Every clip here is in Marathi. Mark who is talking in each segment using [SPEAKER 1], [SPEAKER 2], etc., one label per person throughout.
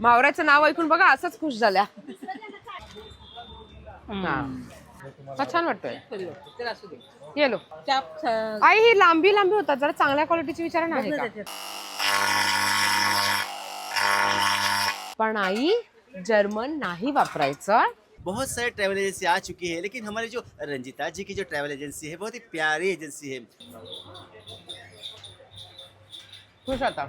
[SPEAKER 1] मावऱ्याचं नाव ऐकून बघा असंच खुश झाल्या. हा. छान वाटतोय. येलो. आई ही लांबी लांबी होतात जरा चांगल्या क्वालिटीची विचारा ना आहे
[SPEAKER 2] बघ ना
[SPEAKER 1] का?
[SPEAKER 2] त्याच्यात.
[SPEAKER 1] पण आई जर्मन नाही वापरायचं.
[SPEAKER 3] बहुत सारे ट्रैवल एजेंसी आ चुकी है लेकिन हमारी जो रंजिता जी की जो ट्रैवल एजेंसी है बहुत ही प्यारी एजेंसी है।
[SPEAKER 1] खुश आता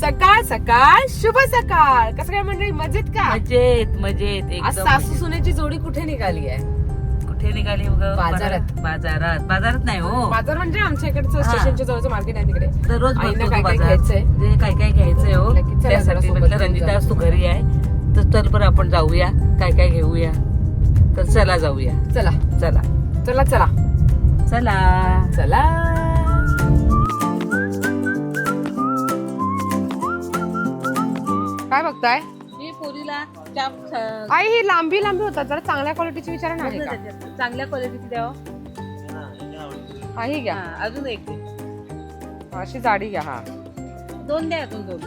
[SPEAKER 1] सकाळ सकाळ शुभ सकाळ. कसं काय मंडळी? मजेत का?
[SPEAKER 2] मजेत मजेत.
[SPEAKER 1] आज
[SPEAKER 2] एकदम
[SPEAKER 1] सासू. सुनेची जोडी कुठे निघाली आहे?
[SPEAKER 2] कुठे निघाली उगा?
[SPEAKER 1] बाजारात.
[SPEAKER 2] बाजारात. बाजारात. नाही हो.
[SPEAKER 1] बाजार म्हणजे आमच्या इकडचं
[SPEAKER 2] हा.
[SPEAKER 1] स्टेशनच्या जवळचं मार्केट आहे तिकडे.
[SPEAKER 2] दररोज
[SPEAKER 1] आईला काय
[SPEAKER 2] तो
[SPEAKER 1] काय
[SPEAKER 2] बाजार.
[SPEAKER 1] घ्यायचंय?
[SPEAKER 2] काय काय घ्यायचंय हो?
[SPEAKER 1] जरा
[SPEAKER 2] त्यासाठी
[SPEAKER 1] सोबत
[SPEAKER 2] म्हटलं रंजिता
[SPEAKER 1] जाऊ.
[SPEAKER 2] तू घरी आहे? तर चल बरं आपण जाऊया. काय काय घेऊया? तर चला जाऊया.
[SPEAKER 1] चला.
[SPEAKER 2] चला.
[SPEAKER 1] चला चला.
[SPEAKER 2] चला.
[SPEAKER 1] चला. काय बघताय?
[SPEAKER 2] मी पोरीला.
[SPEAKER 1] आई ही लांबी लांबी होतात. जरा चांगल्या क्वालिटीची विचारा ना आहे का.
[SPEAKER 2] चांगल्या क्वालिटीची द्यावं.
[SPEAKER 1] हा ही घ्या.
[SPEAKER 2] हा, अजून एक. दे.
[SPEAKER 1] अशी जाडी घ्या हा.
[SPEAKER 2] दोन द्या अजून दोन.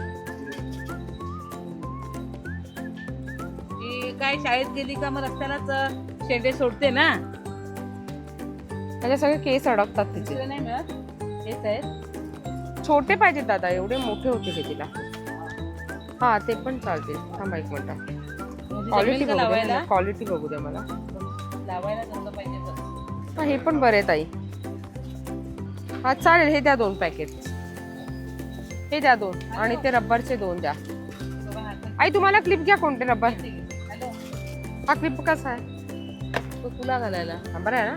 [SPEAKER 2] ती काय शाळेत गेली का मग रस्त्यालाच अं, शेंडे सोडते ना?
[SPEAKER 1] त्याचे सगळे केस अडकतात तिचे.
[SPEAKER 2] दुसरं नाही मिळत. हेच आहे
[SPEAKER 1] छोटे पाहिजेत दादा एवढे मोठे होते हे तिला. हा ते पण चालते. थांबा एक मिनिट. क्वालिटी बघू द्या क्वालिटी बघू द्या मला. हा हे पण बरे आई हा चालेल हे द्या दोन पॅकेट हे द्या दोन. आणि ते रब्बरचे दोन द्या. आई तुम्हाला क्लिप घ्या कोणते रब्बर? हा क्लिप कसा आहे?
[SPEAKER 2] तो तुला घालायला.
[SPEAKER 1] बरं आहे ना.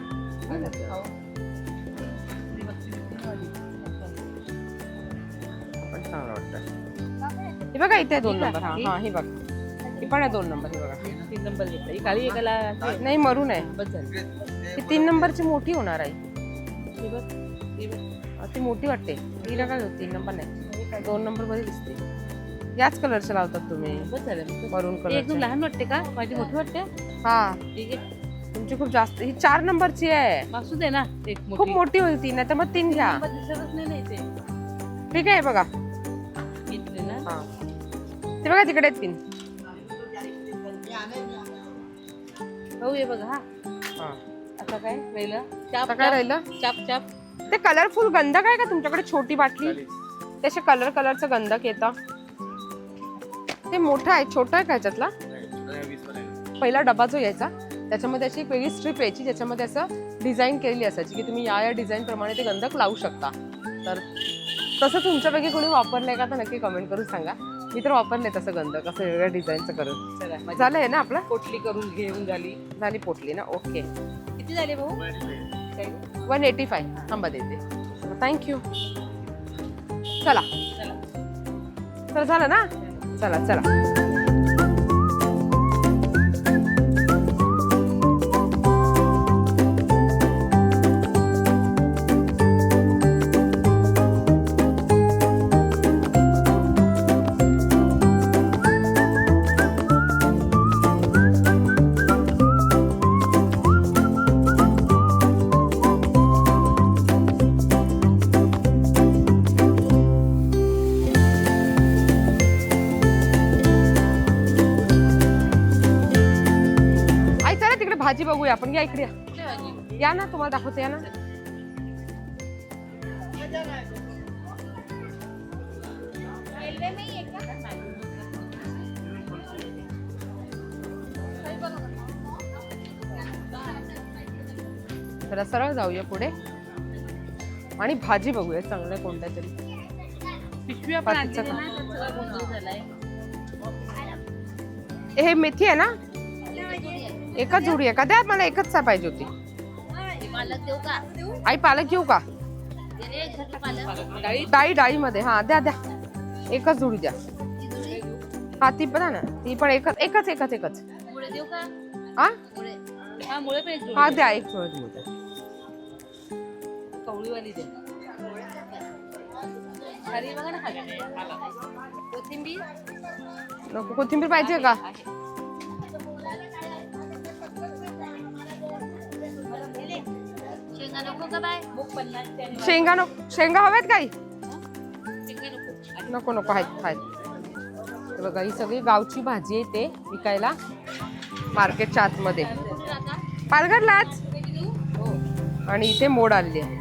[SPEAKER 1] पण चांगलं वाटतं बघा इथे आहे दोन? नंबर हा.
[SPEAKER 2] ही?
[SPEAKER 1] हा हे बघ. ही पण आहे दोन नंबर हे बघा.
[SPEAKER 2] तीन नंबर घेतला. ही काळी एकाला
[SPEAKER 1] नाही मरून आहे.
[SPEAKER 2] बस झाली.
[SPEAKER 1] ही तीन नंबरची मोठी होणार आहे.
[SPEAKER 2] ही बघ ही बघ.
[SPEAKER 1] ती मोठी वाटते. ही नका घेऊ तीन नंबर नाही. दोन नंबरमध्ये दिसते. याच कलरचे लावतात तुम्ही.
[SPEAKER 2] बस झालं.
[SPEAKER 1] मरून
[SPEAKER 2] ती एकदम
[SPEAKER 1] कलर
[SPEAKER 2] लहान वाटते का? माझी मोठी वाटते?
[SPEAKER 1] हा.
[SPEAKER 2] ठीक आहे.
[SPEAKER 1] तुमची खूप जास्त ही चार नंबरची आहे.
[SPEAKER 2] मासू दे ना एक
[SPEAKER 1] खूप मोठी होईल ती नाही तर मग तीन घ्या.
[SPEAKER 2] नंबर दिसतच नाही ना इथे.
[SPEAKER 1] ठीक आहे बघा.
[SPEAKER 2] ना.
[SPEAKER 1] हा. ते बघा तिकडे आहेत
[SPEAKER 2] हो बघा हा. आता काय राहिलं? चाप
[SPEAKER 1] आता काय राहिलं?
[SPEAKER 2] चाप चाप.
[SPEAKER 1] ते कलरफुल गंधक आहे का तुमच्याकडे छोटी बाटली? त्याचे कलर कलरचं गंधक येतं ते मोठं आहे छोटं आहे का ह्याच्यातला? पहिला डबा जो यायचा त्याच्यामध्ये अशी एक वेगळी स्ट्रीप यायची ज्याच्यामध्ये असं डिझाईन केलेली असायची की तुम्ही या या डिझाईन प्रमाणे ते गंधक लावू शकता. तर तसं तुमच्यापैकी कोणी वापरलंय का तर नक्की कमेंट करून सांगा. मी तर वापरले तसं गंधक असं वेगळ्या डिझाईनचं करून.
[SPEAKER 2] चला माझी
[SPEAKER 1] झालंय ना आपलं?
[SPEAKER 2] पोटली करून घेऊन झाली.
[SPEAKER 1] झाली पोटली ना? ओके.
[SPEAKER 2] किती झाले भाऊ? काही?
[SPEAKER 1] वन एटी फाय थांबा देते. थँक्यू चला.
[SPEAKER 2] चला.
[SPEAKER 1] तर झालं ना? चला चला. भाजी बघूया आपण. या इकडे या. ना तुम्हाला दाखवते या ना. जरा सरळ जाऊया पुढे. आणि भाजी बघूया चांगल्या कोणत्या तरी
[SPEAKER 2] पिशवी आपण
[SPEAKER 1] पातीचं
[SPEAKER 2] आणलेली ना, त्यात सगळा गोंधळ झालाय.
[SPEAKER 1] ए, हे मेथी आहे ना? एकच जोडी आहे का? द्या मला एकच चा पाहिजे होती. आई पालक घेऊ का?
[SPEAKER 2] डाळी
[SPEAKER 1] डाळी डाळीमध्ये. हा द्या द्या. एकच जोडी द्या. हा ती पण ना. ती पण एकच एकच एकच एकच. हा
[SPEAKER 2] हा.
[SPEAKER 1] द्या एक द्या.
[SPEAKER 4] कोथिंबीर
[SPEAKER 1] नको कोथिंबीर पाहिजे का?
[SPEAKER 4] शेंगा नको का बाय.
[SPEAKER 1] शेंगा नको. शेंगा हव्यात काही?
[SPEAKER 2] नको.
[SPEAKER 1] नको आहेत आहेत. हे बघा ही सगळी गावची भाजी आहे ते विकायला मार्केटच्या आतमध्ये. पालघरलाच आणि इथे मोड आलेली आहे.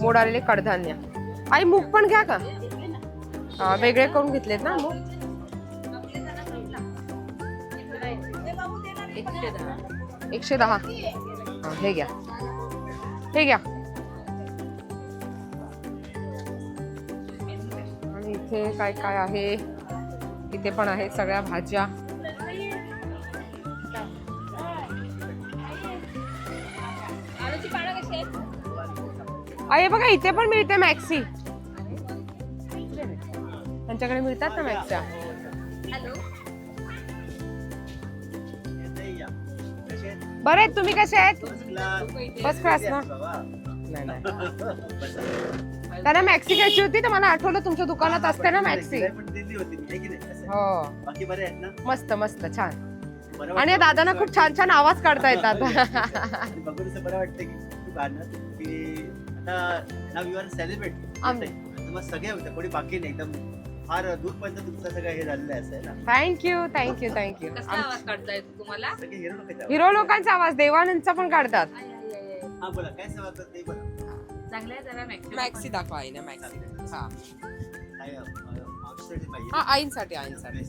[SPEAKER 1] मोड आलेले कडधान्य. आई मूग पण घ्या का? हा, वेगळे करून घेतलेत ना मूग?
[SPEAKER 2] एकशे दहा
[SPEAKER 1] एकशे दहा. हा, हे घ्या. हे घ्या आणि इथे काय काय आहे? इथे पण आहे सगळ्या भाज्या. आहे बघा इथे पण मिळते मॅक्सी त्यांच्याकडे मिळतात ना मॅक्स्या बरं आहेत तुम्ही कसे आहेत? फर्स्ट क्लास ना? नाही नाही. त्यांना मॅक्सी घ्यायची होती तर मला आठवलं तुमच्या दुकानात असते ना मॅक्सी
[SPEAKER 3] है.
[SPEAKER 1] हो मस्त मस्त छान. आणि? दादांना खूप छान छान आवाज काढता येतात.
[SPEAKER 3] सेलिब्रेट सगळे होते कोणी बाकी नाही एकदम फार दूरपर्यंत तुमचं सगळं हे झालेलं आहे असं आहे ना
[SPEAKER 1] थँक्यू थँक्यू थँक्यू
[SPEAKER 2] कसा आवाज काढता येतो तुम्हाला?
[SPEAKER 3] सगळे हिरो लोक आहेत.
[SPEAKER 1] हिरो लोकांचा आवाज देवानंदचा पण काढतात.
[SPEAKER 2] आय, आय, आय, आय.
[SPEAKER 3] हा बोला काय सेवा करते बोला.
[SPEAKER 2] चांगलं आहे जरा मॅक्सिमम
[SPEAKER 1] मॅक्सी दाखवा आईने मॅक्सी हा.
[SPEAKER 3] काय अं, मावशीसाठी पाहिजे?
[SPEAKER 1] हा आईंसाठी आईंसाठी.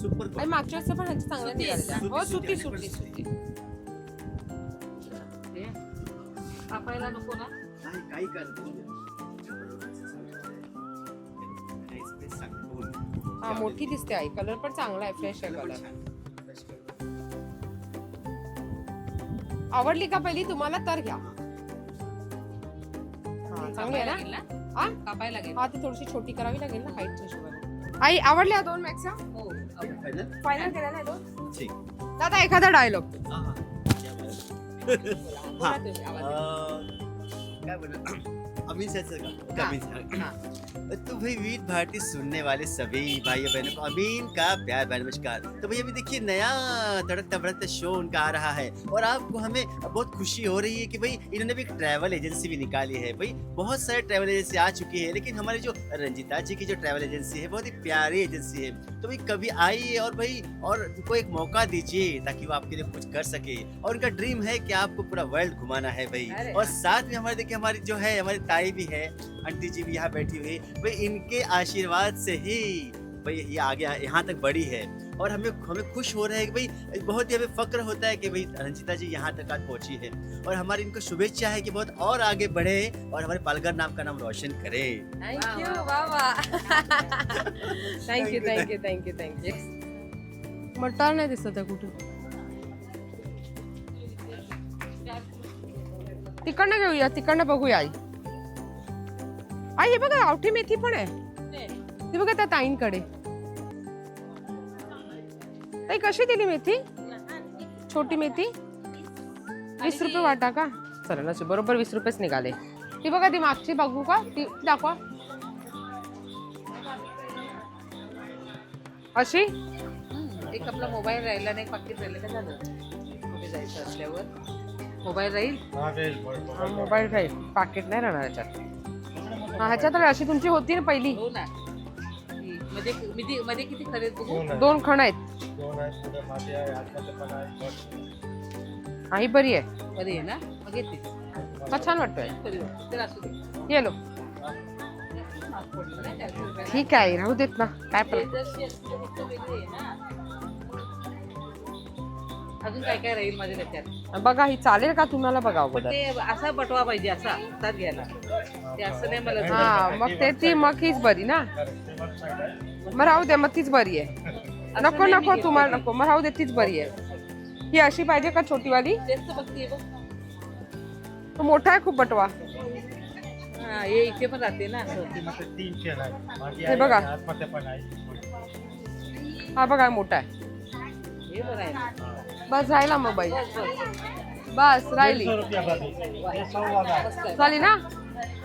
[SPEAKER 3] सुपर
[SPEAKER 1] आणि मागच्या वेळेस पण ह्यांची चांगल्या
[SPEAKER 2] सुती
[SPEAKER 1] निघालेल्या
[SPEAKER 3] आहे.
[SPEAKER 1] हो
[SPEAKER 3] सुती,
[SPEAKER 1] सुती
[SPEAKER 3] सुती,
[SPEAKER 1] सुती
[SPEAKER 3] सुती.
[SPEAKER 1] सुती.
[SPEAKER 2] हे, कापायला नको ना?
[SPEAKER 3] नाही. काही.
[SPEAKER 1] हा मोठी दिसते आई. कलर पण चांगला आहे फ्रेश आहे कलर आवडली का पहिली? तुम्हाला तर घ्या. हा. चांगली आहे ना?
[SPEAKER 2] ना?
[SPEAKER 1] हा
[SPEAKER 2] कापायला लागेल.
[SPEAKER 1] हा ती थोडीशी छोटी करावी लागेल ना हाईटच्या हिशोबाने. आई आवडल्या दोन मॅक्सा
[SPEAKER 2] हो?
[SPEAKER 1] फायनल केल्या नाही दोन?
[SPEAKER 3] ठीक.
[SPEAKER 1] दादा एखादा डायलॉग
[SPEAKER 3] हा, हा. क्या अमीन से का।
[SPEAKER 1] हाँ,
[SPEAKER 3] अमीन से
[SPEAKER 1] हाँ।
[SPEAKER 3] तो भाई वीर भारती सुनने वाले सभी भाइयों बहनों को अमीन का प्यार भरा नमस्कार। तो भैया अभी देखिए नया तड़कता भड़कता शो उनका आ रहा है और आपको हमें बहुत खुशी हो रही है कि भाई इन्होंने भी एक ट्रैवल एजेंसी भी निकाली है। भाई बहुत सारे ट्रैवल एजेंसी आ चुकी है लेकिन हमारी जो रंजिता जी की जो ट्रैवल एजेंसी है बहुत ही प्यारी एजेंसी है। तो भाई कभी आइए और भाई और उनको एक मौका दीजिए ताकि वो आपके लिए कुछ कर सके। और उनका ड्रीम है कि आपको पूरा वर्ल्ड घुमाना है भाई। और साथ में हमारे देखिए हमारी जो है हमारी ताई भी है आंटी जी भी यहाँ बैठी हुई। भाई इनके आशीर्वाद से ही भाई ये आगे यहाँ तक बढ़ी है। और हमें हमें खुश हो रहे हैं कि भाई बहुत ही हमें फक्र होता है कि भाई रंजिता जी यहाँ तक आज पहुँची है। और हमारी इनको शुभेच्छा है कि बहुत और आगे बढ़े और हमारे पालघर नाम का नाम रोशन करे।
[SPEAKER 1] थँक्यू वा वा थँक्यू थँक्यू थँक्यू थँक्यू मटार नाही दिसत आहे कुठे तिकडनं घेऊया तिकडनं बघूया आई। आई हे बघा गावठी मेथी पण आहे. ती बघा त्या ताईंकडे. ताई कशी दिली मेथी? छोटी मेथी? वीस रुपये वाटा का? चला नसे बरोबर वीस रुपयेच निघाले. ती बघा ती मागची बघू का? ती दाखवा. अशी?
[SPEAKER 2] एक आपला मोबाईल राहिला नाही पाकिट राहिलं का झालं? कुठे जायचं असल्यावर? मोबाईल राहील?
[SPEAKER 1] हा, मोबाईल राहील. पाकिट नाही राहणार याच्यात. ह्याच्यात अशी तुमची होती ना पहिली
[SPEAKER 2] हो ना ही, मध्ये मध्ये मध्ये किती खरेदी
[SPEAKER 1] दोन खण आहेत हा ही बरी आहे
[SPEAKER 2] बरी आहे ना मग येते
[SPEAKER 1] हा छान वाटतोय
[SPEAKER 2] बरी वाटते. तर असू दे
[SPEAKER 1] येलो
[SPEAKER 2] महाग पडलं नाही चारशे रुपयाला.
[SPEAKER 1] ठीक आहे राहू देत ना काय पण
[SPEAKER 2] लेदरची असते गोष्ट वेगळी आहे ना अजून काय काय राहील माझ्या त्याच्यात
[SPEAKER 1] बघा ही चालेल का तुम्हाला बघा
[SPEAKER 2] पण
[SPEAKER 1] अगोदर?
[SPEAKER 2] ते असा बटवा पाहिजे असा हातात घ्यायला. ते असं नाही मला
[SPEAKER 1] हा मग ते ती मग हीच बरी ना? मग राहू दे मग तीच बरी आहे. नको नको तुम्हाला. नको मग राहू दे तीच बरी आहे. ही अशी पाहिजे का छोटीवाली?
[SPEAKER 2] तेच तर बघते बघ.
[SPEAKER 1] तो मोठा आहे खूप बटवा.
[SPEAKER 2] हा हे इथे पण राहते ना असं.
[SPEAKER 1] हे बघा. हा बघा मोठा आहे.
[SPEAKER 2] हे बरं आहे. ना.
[SPEAKER 1] बस राहिला मग बाई.
[SPEAKER 2] बस
[SPEAKER 1] राहिली.
[SPEAKER 2] आहे.
[SPEAKER 1] झाली ना?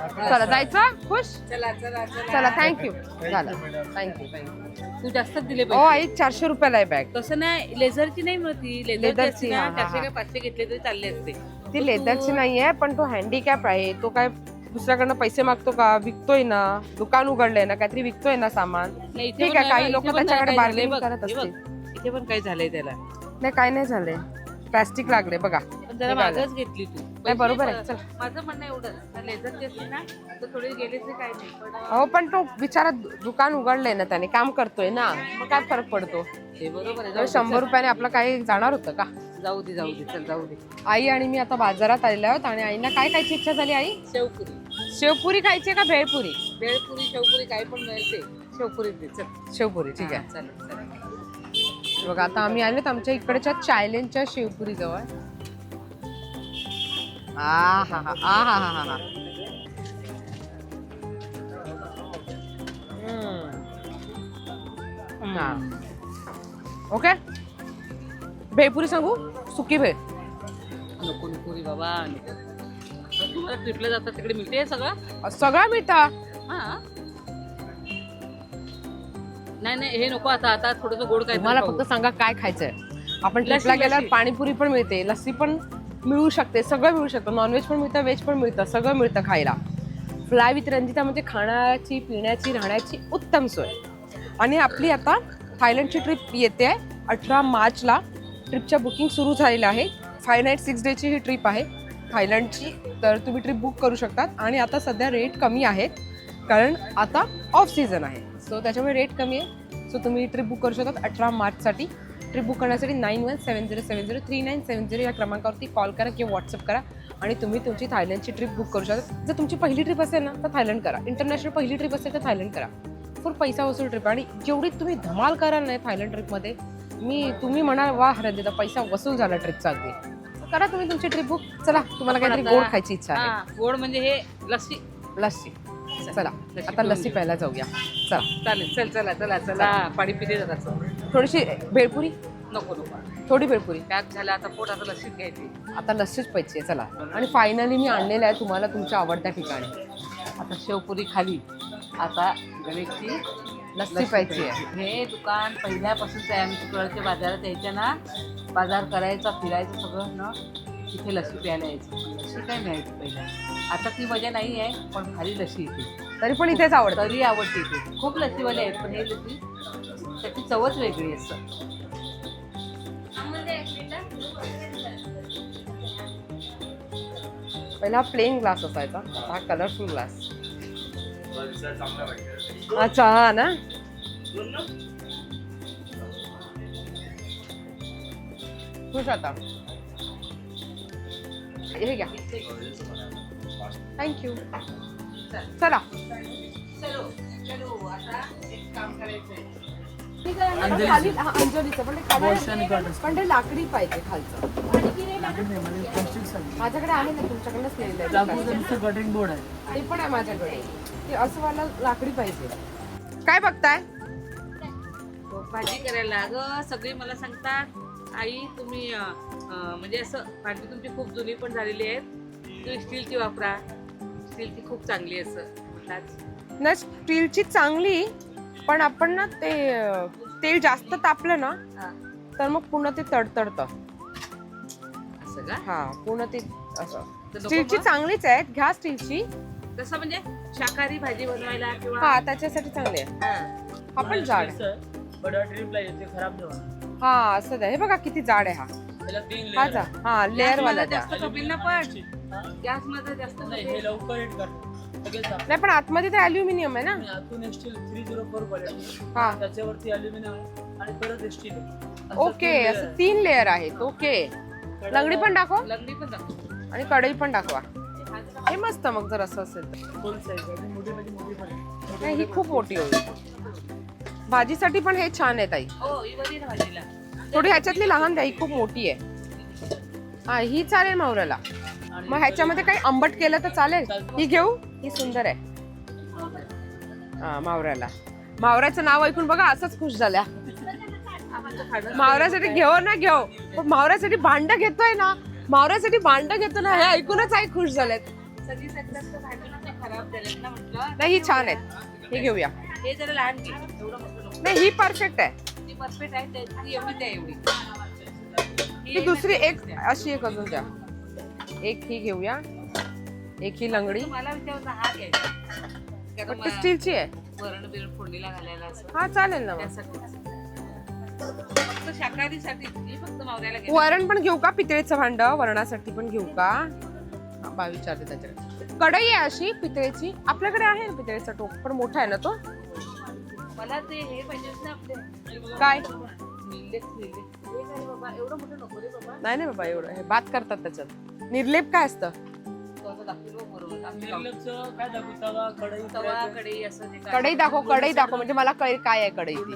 [SPEAKER 1] चला जायचं? खुश?
[SPEAKER 2] चला चला चला.
[SPEAKER 1] चला थँक्यू झालं. थँक्यू थँक्यू
[SPEAKER 2] तू जास्तच दिले
[SPEAKER 1] ओ
[SPEAKER 2] पाहिजे
[SPEAKER 1] आई चारशे रुपयाला आहे बॅग
[SPEAKER 2] तसं नाही लेझरची नाही मिळती लेझरची असते
[SPEAKER 1] हा, हा,
[SPEAKER 2] चारशे
[SPEAKER 1] हा.
[SPEAKER 2] काय पाचशे घेतले तरी चालले असते.
[SPEAKER 1] ती लेदरची नाहीये पण तो हँडिकॅप आहे. तो काय दुसऱ्याकडनं पैसे मागतो का? विकतोय ना. दुकान उघडलंय ना काहीतरी विकतोय ना सामान.
[SPEAKER 2] नाही,
[SPEAKER 1] ठीक आहे, काही
[SPEAKER 2] नाही,
[SPEAKER 1] लोकं त्याच्याकडे
[SPEAKER 2] नाही, काही झालंय
[SPEAKER 1] करत
[SPEAKER 2] हे बघ, इथे पण काय झालंय त्याला.
[SPEAKER 1] नाही काय नाही झालंय. प्लॅस्टिक लागले बघा.
[SPEAKER 2] जरा. मागच घेतली तू.
[SPEAKER 1] नाही, बरोबर आहे,
[SPEAKER 2] पैसे प- माझं म्हणणं एवढं. लेझर असते ना तर थोडे गेले तरी काय नाही पण
[SPEAKER 1] अहो पण तो बिचारा दु- दुकान उघडलंय ना त्याने. काम करतोय ना. मग काय फरक पडतो?
[SPEAKER 2] ते बरोबर आहे.
[SPEAKER 1] तर
[SPEAKER 2] जाऊ दे,
[SPEAKER 1] शंभर रुपयाने आपलं काही जाणार होतं का?
[SPEAKER 2] जाऊ दे जाऊ दे चल जाऊ दे.
[SPEAKER 1] आई आणि मी आता बाजारात आलेलो आहोत आणि आईना काय खायची इच्छा झाली आई?
[SPEAKER 2] शेवपुरी.
[SPEAKER 1] शेवपुरी खायची का भेळपुरी?
[SPEAKER 2] भेळपुरी शेवपुरी काय पण मिळते. शेवपुरी दे चल.
[SPEAKER 1] शेवपुरी ठीक आहे.
[SPEAKER 2] चालेल चालेल.
[SPEAKER 1] बघा आता आम्ही आलोत आमच्या इकडच्या चायलेनच्या शेवपुरी जवळ हा हा हा. हा हा हा. हा. ओके भेळपुरी सांगू? सुकी भेळ.
[SPEAKER 2] नको नको रे बाबा तुम्हाला ट्रिपला जातात तिकडे मिळते सगळं?
[SPEAKER 1] सगळं मिळतं.
[SPEAKER 2] हा. नाही नाही हे नको आता आता थोडस गोड काय
[SPEAKER 1] मला फक्त सांगा काय खायचंय. आपण ट्रिपला गेल्यावर
[SPEAKER 2] लस्सी.
[SPEAKER 1] पाणीपुरी पण मिळते लस्सी पण मिळू शकते सगळं मिळू शकतं. नॉनव्हेज पण मिळतं व्हेज पण मिळतं सगळं मिळतं खायला. फ्लाय विथ रंजिता म्हणजे खाण्याची पिण्याची राहण्याची उत्तम सोय. आणि आपली आता थायलंडची ट्रिप येते आहे अठरा मार्चला. ट्रिपच्या बुकिंग सुरू झालेलं आहे. फाय नाईट सिक्स डेची ही ट्रिप आहे. थायलंडची तर तुम्ही ट्रिप बुक करू शकतात. आणि आता सध्या रेट कमी आहेत कारण आता ऑफ सीझन आहे. सो त्याच्यामुळे रेट कमी आहे. सो तुम्ही ट्रिप बुक करू शकतात अठरा मार्चसाठी. ट्रिप बुक करण्यासाठी nine one seven zero seven zero three nine seven zero या क्रमांकावरती कॉल करा किंवा व्हॉट्सअप करा. आणि तुम्ही तुमची थायलंडची ट्रिप बुक करू शकता जर तुमची पहिली ट्रिप असेल ना तर थायलंड करा. इंटरनॅशनल पहिली ट्रिप असेल तर थायलंड करा. फुल पैसा वसूल ट्रिप आणि जेवढी तुम्ही धमाल कराल नाही थायलंड ट्रिपमध्ये मी तुम्ही म्हणाल वा हरंदिता पैसा वसूल झाला ट्रिपचा अगदी. करा तुम्ही तुमची ट्रिप बुक चला तुम्हाला काहीतरी गोड खायची इच्छा आहे.
[SPEAKER 2] गोड म्हणजे हे लस्सी.
[SPEAKER 1] लस्सी. चला आता लस्सी. प्यायला जाऊया. चला.
[SPEAKER 2] चालेल चल चला चला चला. पाणी पिते जरासं
[SPEAKER 1] थोडीशी भेळपुरी?
[SPEAKER 2] नको नको.
[SPEAKER 1] थोडी भेळपुरी.
[SPEAKER 2] पॅक झाला आता पोट आता लस्सीत घ्यायची.
[SPEAKER 1] आता लस्सीच आहे चला. आणि फायनली मी आणलेलं आहे तुम्हाला तुमच्या आवडत्या ठिकाणी.
[SPEAKER 2] आता शेवपुरी खाली. आता गणेशची
[SPEAKER 1] लस्सी आहे.
[SPEAKER 2] हे दुकान पहिल्यापासूनच आहे. आम्ही तिकडच्या बाजारात यायच्या ना बाजार करायचा फिरायचं सगळं ना. तिथे लस्सी प्यायला यायचं. लस्सी काय मिळायची पहिल्या आता ती मजा नाही आहे पण खाली लस्सी येते.
[SPEAKER 1] तरी पण इथेच आवडतं.
[SPEAKER 2] तरी आवडते इथे खूप लस्सीवाले आहेत पण हे लस्सी त्याची चवच वेगळी असतं.
[SPEAKER 1] पहिला प्लेन ग्लास असायचा हा कलरफुल ग्लास अच्छा हा ना? खुश आता. हे घ्या. थँक्यू चला. हा, अंजलीचं पण पण ते लाकडी पाहिजे खालचं. माझ्याकडे आहे ना आहे.
[SPEAKER 5] कटिंग बोर्ड आहे.
[SPEAKER 1] ते पण आहे माझ्याकडे. ते असं मला लाकडी पाहिजे. काय बघताय?
[SPEAKER 2] भाजी करायला अगं सगळे मला सांगतात आई तुम्ही म्हणजे असं भांडी तुमची खूप जुनी पण झालेली आहेत तुम्ही स्टीलची वापरा. स्टीलची खूप चांगली आहे असं म्हटलं आज
[SPEAKER 1] ना स्टीलची चांगली पण आपण ना ते तेल जास्त तापलं ना तर मग पुन्हा ते तडतडतं.
[SPEAKER 2] असं का?
[SPEAKER 1] हा पूर्ण ते असं. स्टीलची? चांगलीच आहे घ्या स्टीलची.
[SPEAKER 2] तसं म्हणजे? शाकाहारी भाजी बनवायला किंवा
[SPEAKER 1] हा त्याच्यासाठी चांगली आहे.
[SPEAKER 2] हा.
[SPEAKER 1] हा पण जाड
[SPEAKER 5] ट्रिपला येते खराब
[SPEAKER 1] हा असं आहे हे बघा किती जाड आहे हा. हा जा. हा लेअर वाला द्या
[SPEAKER 2] जास्त खपील ना पण? गॅसमध्ये जास्त
[SPEAKER 5] नाही. हे लवकर हिट दाखव.
[SPEAKER 1] नाही पण आतमध्ये ते अल्युमिनियम आहे ना?
[SPEAKER 5] आणि आतून steel three zero four quality
[SPEAKER 1] हा.
[SPEAKER 5] त्याच्यावरती अल्युमिनियम आणि परत स्टील
[SPEAKER 1] ओके असं. तीन लेअर आहेत. ओके. लंगडी पण दाखव.
[SPEAKER 2] लग्नी पण दाखव.
[SPEAKER 1] आणि कढई पण दाखवा. हे मस्त मग जर असं असेल तर.
[SPEAKER 5] आहे.
[SPEAKER 1] नाही, ही खूप मोठी होईल. भाजीसाठी पण हे छान आहे ताई.
[SPEAKER 2] हो ही
[SPEAKER 1] थोडी ह्याच्यातली लहान द्या ही खूप मोठी आहे. हा ही चालेल मावऱ्याला. मग ह्याच्यामध्ये काही आंबट केलं तर चालेल? ही घेऊ? ही सुंदर आहे. हा मावऱ्याला. मावऱ्याचं नाव ऐकून बघा असंच खुश झाल्या. मावऱ्यासाठी घेऊ ना घेऊ. पण मावऱ्यासाठी भांड घेतोय ना मावऱ्यासाठी भांड घेतो ना हे ऐकूनच आई खुश झालेत. नाही ही छान आहेत. ही घेऊया.
[SPEAKER 2] हे
[SPEAKER 1] नाही ही परफेक्ट आहे.
[SPEAKER 2] परफेक्ट आहे ते- ती एवढीच आहे एवढी.
[SPEAKER 1] ही दुसरी एक अशी एक अजून द्या. एक ही घेऊया. एक ही लंगडी.
[SPEAKER 2] मला विचारता हा घ्यायचा?
[SPEAKER 1] स्टीलची आहे.
[SPEAKER 2] वरण बिरण फोडणीला घालायला असं?
[SPEAKER 1] हा चालेल ना मग.
[SPEAKER 2] त्यासाठी फक्त शाकाहारीसाठी फक्त मावऱ्याला घ्यायची.
[SPEAKER 1] वरण पण घेऊ का? पितळेचं भांड वरणासाठी पण घेऊ का? बा विचारते त्याच्याकडे. कढई आहे अशी पितळेची. आपल्याकडे आहे ना पितळेचा टोप पण मोठा आहे ना तो?
[SPEAKER 2] मला ते हे पाहिजे ना आपले.
[SPEAKER 1] काय?
[SPEAKER 2] निलेप निलेप काय रे बाबा? एवढं मोठं नको रे बाबा.
[SPEAKER 1] नाही नाही बाबा एवढं. हे बात करतात त्याच्यात. निर्लेप काय असतं?
[SPEAKER 5] काय दाखवू? कढई
[SPEAKER 2] कढई
[SPEAKER 1] दाखव कढई दाखव. म्हणजे मला कळेल काय आहे कढई ती.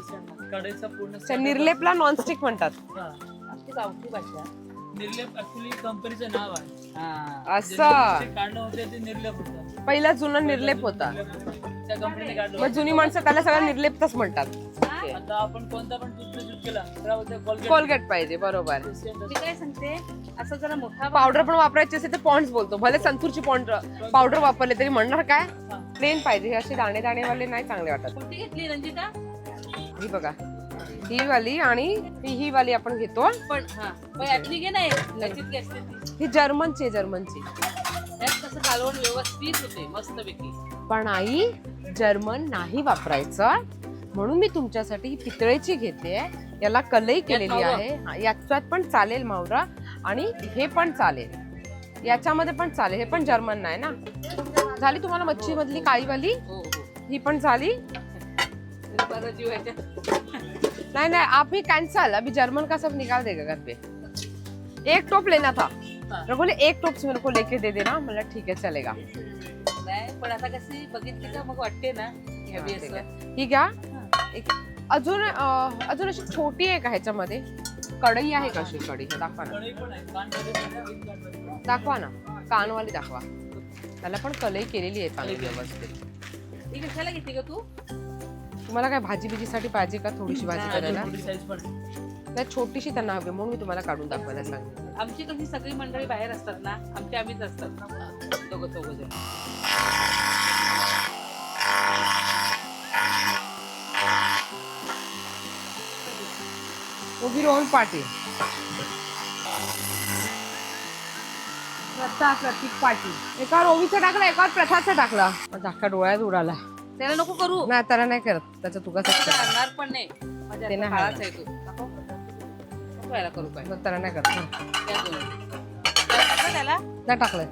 [SPEAKER 5] कढईचा पूर्ण
[SPEAKER 1] निर्लेपला नॉनस्टिक म्हणतात.
[SPEAKER 5] हा.
[SPEAKER 2] आमची गावठी भाषा.
[SPEAKER 5] निर्लेप ऍक्च्युली कंपनीचं नाव आहे.
[SPEAKER 2] हा.
[SPEAKER 1] असं.
[SPEAKER 5] जे काढणं होते ते निर्लेप होतं.
[SPEAKER 1] पहिला जुना निर्लेप होता.
[SPEAKER 5] त्या कंपनीने काढलं
[SPEAKER 1] मग जुनी माणसं त्याला सगळं निर्लेपच म्हणतात.
[SPEAKER 5] आता आपण कोणता पण टूथपेस्ट यूज केला तर होते कोलगेट
[SPEAKER 1] कोलगेट पाहिजे बरोबर.
[SPEAKER 2] मी काय सांगते असं जरा मोठा
[SPEAKER 1] पावडर पण वापरायची असेल तर पॉन्ड्स बोलतो. भले संतूरची पॉन्ड पावडर वापरले तरी म्हणणार काय? प्लेन पाहिजे. हे असे दाणे दाणेवाले नाही चांगले वाटत.
[SPEAKER 2] कुठे घेतली रंजिता?
[SPEAKER 1] ही बघा. ही वाली आणि ही ही वाली आपण घेतो
[SPEAKER 2] पण हा. पण यातली घे नाही याच्यात घे असते ती
[SPEAKER 1] ही जर्मनची आहे जर्मनची.
[SPEAKER 2] यात कसं कालवण व्यवस्थित होते मस्त पैकी
[SPEAKER 1] पण आई जर्मन नाही वापरायचं. म्हणून मी तुमच्यासाठी ही पितळेची घेते. याला कलई केलेली
[SPEAKER 2] मावरं?
[SPEAKER 1] आहे. हा, याच्यात पण चालेल मावरा आणि हे पण चालेल. याच्यामध्ये पण चालेल. हे पण जर्मन नाही ना? झाली तुम्हाला मच्छी मधली काळीवाली
[SPEAKER 2] हो हो.
[SPEAKER 1] ही पण झाली?
[SPEAKER 2] तरी
[SPEAKER 1] नहीं नहीं आप ही कैंसल अभी जर्मन का सब निकाल देगा घर पे। एक टोप लेना था। बोले एक टोप से मेरे को लेके दे देना मतलब ठीक है चलेगा।
[SPEAKER 2] नाही पण आता कशी बघितली का मग वाटते ना।
[SPEAKER 1] ठीक
[SPEAKER 2] असं
[SPEAKER 1] ही। घ्या एक अजून अं, अजून अशी छोटी आहे का ह्याच्यामध्ये? कढई आहे का अशी कढई? दाखवा ना।
[SPEAKER 5] आहे. आहे, आहे.
[SPEAKER 1] दाखवा ना. कानवाली दाखवा. त्याला पण कलई केलेली आहे चांगली व्यवस्थित.
[SPEAKER 2] ही कशाला घेते का तू?
[SPEAKER 1] तुम्हाला काय भाजी बिजीसाठी पाहिजे का? थोडीशी भाजी करायला. नाही छोटीशी त्यांना हवी म्हणून मी तुम्हाला काढून दाखवायला सांगितलं
[SPEAKER 2] आमची कशी सगळी मंडळी बाहेर असतात ना आमची आम्हीच असतात दोघं चौघ जण.
[SPEAKER 1] उभी रोहन पाटील प्रथा प्रतीक पाटील एकावर ओवीचा टाकला एकावर प्रथाचा टाकला. धाका डोळ्यात उडाला.
[SPEAKER 2] त्याला नको करू.
[SPEAKER 1] नाही त्याला नाही करत. त्याचा तुका
[SPEAKER 2] करणार? पण नाही. माझ्या
[SPEAKER 1] ते नाही
[SPEAKER 2] काळाच आहे तू. नको. नको याला करू काय.
[SPEAKER 1] त्याला नाही करत. हं.
[SPEAKER 2] त्या. त्याला टाकलं त्याला?
[SPEAKER 1] नाही टाकलंय.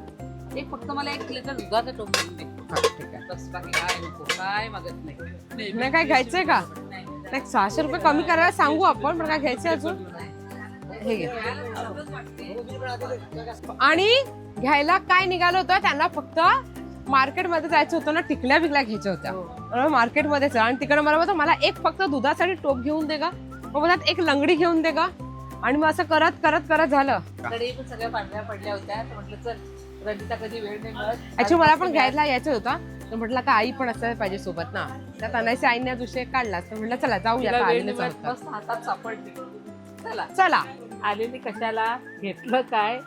[SPEAKER 2] एक फक्त मला एक लिटर दुधाचं टोप घेऊन दे.
[SPEAKER 1] हा ठीक आहे.
[SPEAKER 2] बस बाकी काय नको काय मागत नाही.
[SPEAKER 1] नाही काय घ्यायचंय का?
[SPEAKER 2] नाही.
[SPEAKER 1] नाही सहाशे रुपये कमी करायला सांगू आपण पण काय घ्यायचंय अजून? हे घे. आणि घ्यायला काय निघालं होतं? त्यांना फक्त मार्केटमध्ये जायचं होतं ना टिकल्या बिकल्या घ्यायच्या होत्या. मार्केटमध्येच आणि तिकडे मला बोलतो मला एक फक्त दुधासाठी टोप घेऊन दे का मग बोलतात एक लंगडी घेऊन दे का आणि मग असं करत करत करत झालं.
[SPEAKER 2] पण सगळ्या पांढऱ्या पडल्या होत्या. म्हटलं चल रंजिता कधी वेळ नाही
[SPEAKER 1] मला पण घ्यायला यायचं होतं. तर म्हटलं का आई पण असायला पाहिजे सोबत ना? त्यात अनायची आईने दुसरे काढला तर म्हटलं चला जाऊया
[SPEAKER 2] हातात सापडली. चला.
[SPEAKER 1] चला.
[SPEAKER 2] आलेली कशाला घेतलं काय?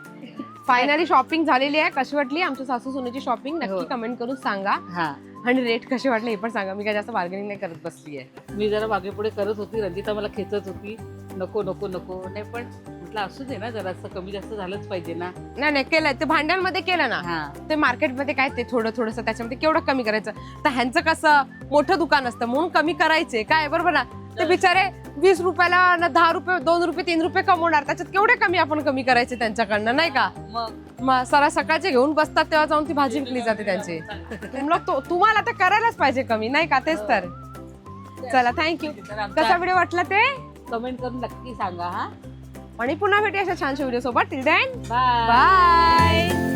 [SPEAKER 1] फायनली शॉपिंग झालेली आहे. कशी वाटली? आमच्या सासू सोनीची शॉपिंग नक्की
[SPEAKER 2] हो.
[SPEAKER 1] कमेंट करून सांगा.
[SPEAKER 2] हा.
[SPEAKER 1] आणि रेट कसे वाटले हे पण सांगा. मी काय जास्त बार्गेनिंग नाही करत बसली आहे.
[SPEAKER 2] मी जरा मागे पुढे करत होती. रंजिता मला खेचत होती. नको नको नको. नाही पण म्हटलं असू दे ना जरासं कमी जास्त झालंच पाहिजे ना.
[SPEAKER 1] नाही नाही केलंय. ते भांड्यांमध्ये केलं ना.
[SPEAKER 2] हा.
[SPEAKER 1] ते मार्केटमध्ये काय ते थोडं थोडंसं त्याच्यामध्ये केवढं कमी करायचं? तर ह्यांचं कसं? मोठं दुकान असतं. म्हणून कमी करायचे. काय? बरोबर ना? ते बिचारे वीस रुपयाला ना दहा रुपये दोन रुपये तीन रुपये कमवणार. त्याच्यात केवढे कमी आपण कमी करायचे त्यांच्याकडनं नाही का?
[SPEAKER 2] मग?
[SPEAKER 1] मग सरा सकाळचे घेऊन बसतात तेव्हा जाऊन ती भाजी विकली जाते त्यांची. तुम्हाला तो- तुम्हाला तर करायलाच पाहिजे कमी नाही का? तेच तर. चला थँक्यू कसा व्हिडिओ वाटला ते?
[SPEAKER 2] कमेंट करून नक्की सांगा हा.
[SPEAKER 1] आणि पुन्हा भेटूया अशा छानशा व्हिडिओ सोबत. Till then
[SPEAKER 2] bye
[SPEAKER 1] bye